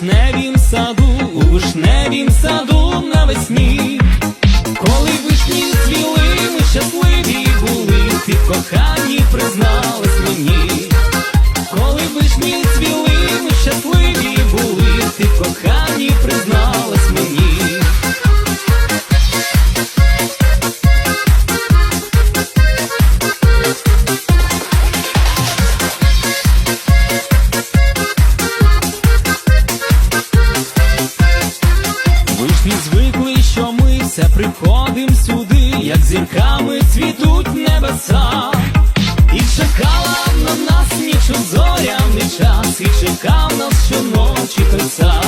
вишневім саду, у вишневім саду навесні. Приходим сюди, як зірками цвітуть небеса. І чекала на нас ніч у зоряний час, і чекав нас щоночі краса.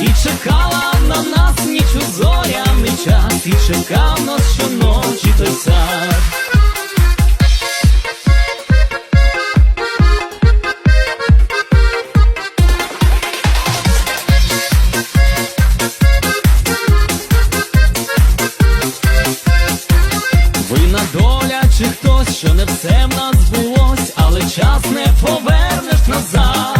І чекала на нас ніч у зоряний час, і чекав нас щоночі той сад. Все в нас збулось, але час не повернеш назад.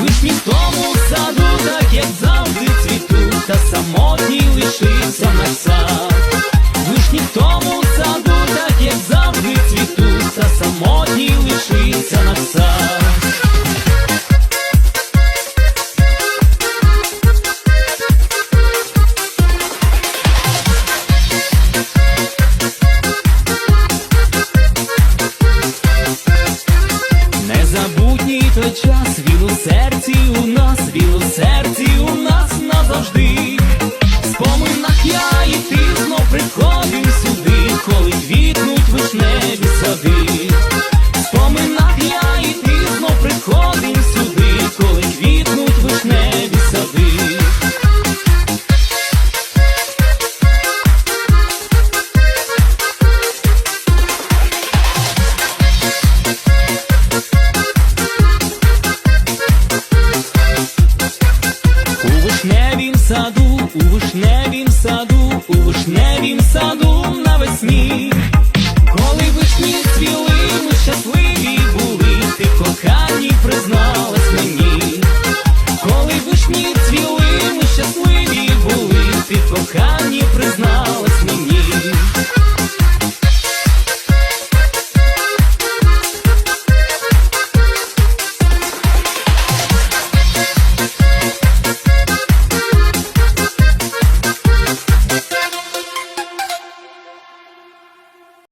Вишні в тому саду, так як завжди цвітуть, та самотній лишився на сад. Вишні в тому саду, так як завжди цвітуть, та самотній Незабутній той час, він у серці у нас, він у серці у нас назавжди. В Споминах я і ти знов приходив сюди, коли квітнуть вишневі сади. Саду, у вишневім саду, у вишневім саду навесні. Коли